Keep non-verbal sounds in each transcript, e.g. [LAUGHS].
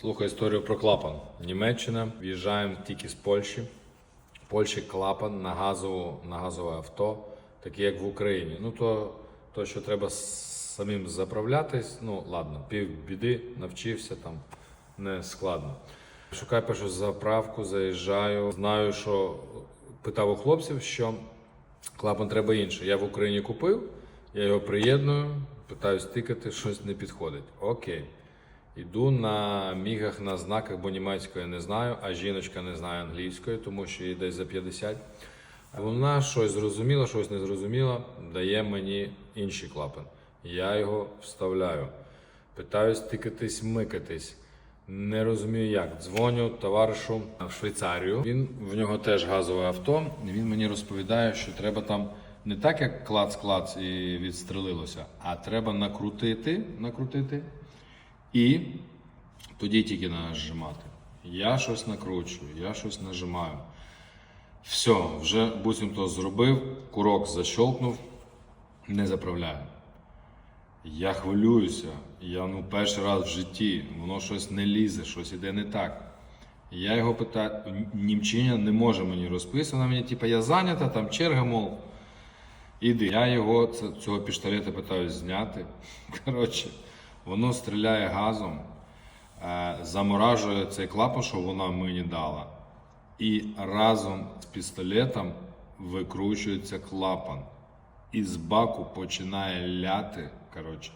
Слухай історію про клапан. Німеччина. В'їжджаємо тільки з Польщі. В Польщі клапан на газову, на газове авто, таке як в Україні. Ну то, то що треба самим заправлятись, ну ладно, пів біди, навчився там, не складно. Шукаю першу заправку, заїжджаю. Знаю, що питав у хлопців, що клапан треба інший. Я в Україні купив, я його приєдную, питаюсь тикати, щось не підходить. Окей. Іду на мігах на знаках, бо німецької не знаю, а жіночка не знає англійської, тому що їй десь за 50. Вона щось зрозуміла, щось не зрозуміла, дає мені інший клапан. Я його вставляю. Питаюсь тикатись, микатись. Не розумію як. Дзвоню товаришу в Швейцарію. Він в нього теж газове авто. Він мені розповідає, що треба там не так, як клац-клац і відстрелилося, а треба накрутити, накрутити і тоді тільки нажимати. Я щось накручую, я щось нажимаю. Все, вже буцімто зробив, курок защолкнув, не заправляю. Я хвилююся. Я ну перший раз в житті, воно щось не лізе, щось іде не так. Я його питаю, німчиня не може мені розписати, вона мені, типу, я зайнята, там черга, мов. Іди. Я його цього піштолета питаюсь зняти. [LAUGHS] Коротше, воно стріляє газом, е, заморажує цей клапан, що вона мені дала. І разом з пістолетом викручується клапан. І з баку починає ляти. Коротше,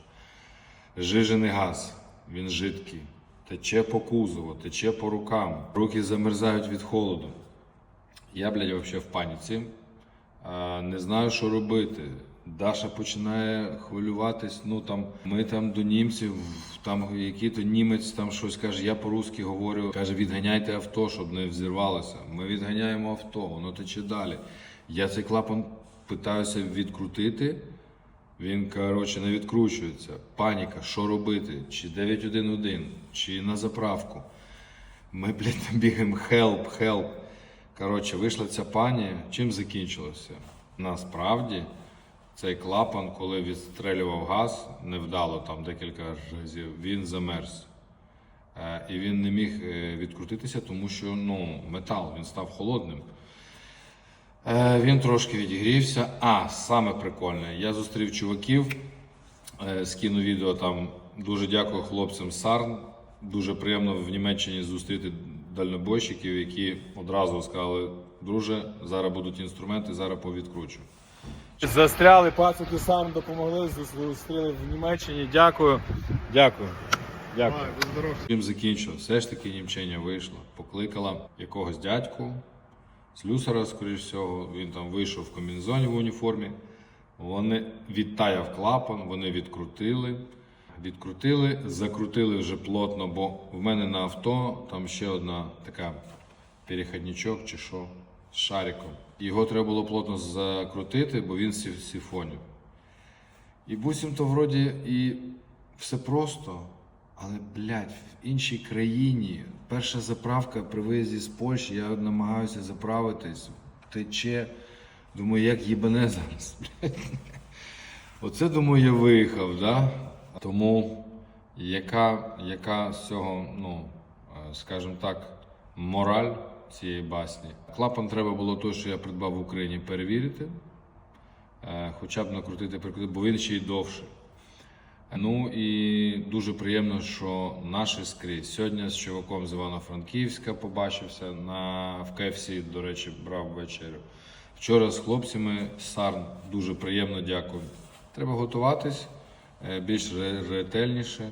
жижений газ, він жидкий. Тече по кузову, тече по рукам. Руки замерзають від холоду. Я, блядь, взагалі в паніці. Не знаю, що робити. Даша починає хвилюватись. Ну там ми там до німців, там який-то німець там щось каже, я по-русски говорю. Каже, відганяйте авто, щоб не взірвалося. Ми відганяємо авто, воно тече далі. Я цей клапан питаюся відкрутити. Він, коротше, не відкручується. Паніка, що робити? Чи 911, чи на заправку. Ми, блядь, бігаємо хелп, хелп. Коротше, вийшла ця пані. Чим закінчилося? Насправді, цей клапан, коли відстрелював газ, невдало там декілька разів, він замерз. Е, І він не міг е, відкрутитися, тому що ну, метал, він став холодним. Е, Він трошки відігрівся. А, саме прикольне, я зустрів чуваків, скину відео там. Дуже дякую хлопцям Сарн. Дуже приємно в Німеччині зустріти дальнобойщиків, які одразу сказали, друже, зараз будуть інструменти, зараз повідкручу. Застряли, пацики сам допомогли, зустріли в Німеччині. Дякую. Дякую. Дякую. Чим закінчив, все ж таки німчиня вийшла, покликала якогось дядьку, слюсара, скоріш всього, він там вийшов в комбінезоні в уніформі. Вони відтаяв клапан, вони відкрутили. Відкрутили, закрутили вже плотно, бо в мене на авто там ще одна така перехідничок чи що шариком. Його треба було плотно закрутити, бо він сифонів. І буцімто вроді і все просто, але, блядь, в іншій країні. Перша заправка при виїзді з Польщі, я намагаюся заправитись, тече. Думаю, як їбане зараз. [LAUGHS] блядь. Оце, думаю, я виїхав, да? Тому яка, яка з цього, ну, е, скажімо так, мораль цієї басні? Клапан треба було той, що я придбав в Україні, перевірити. Е, Хоча б накрутити, прикрутити, бо він ще й довший. Ну і дуже приємно, що наші скрізь. Сьогодні з чуваком з Івано-Франківська побачився на в КФС, до речі, брав вечерю. Вчора з хлопцями Сарн дуже приємно дякую. Треба готуватись е, більш ретельніше.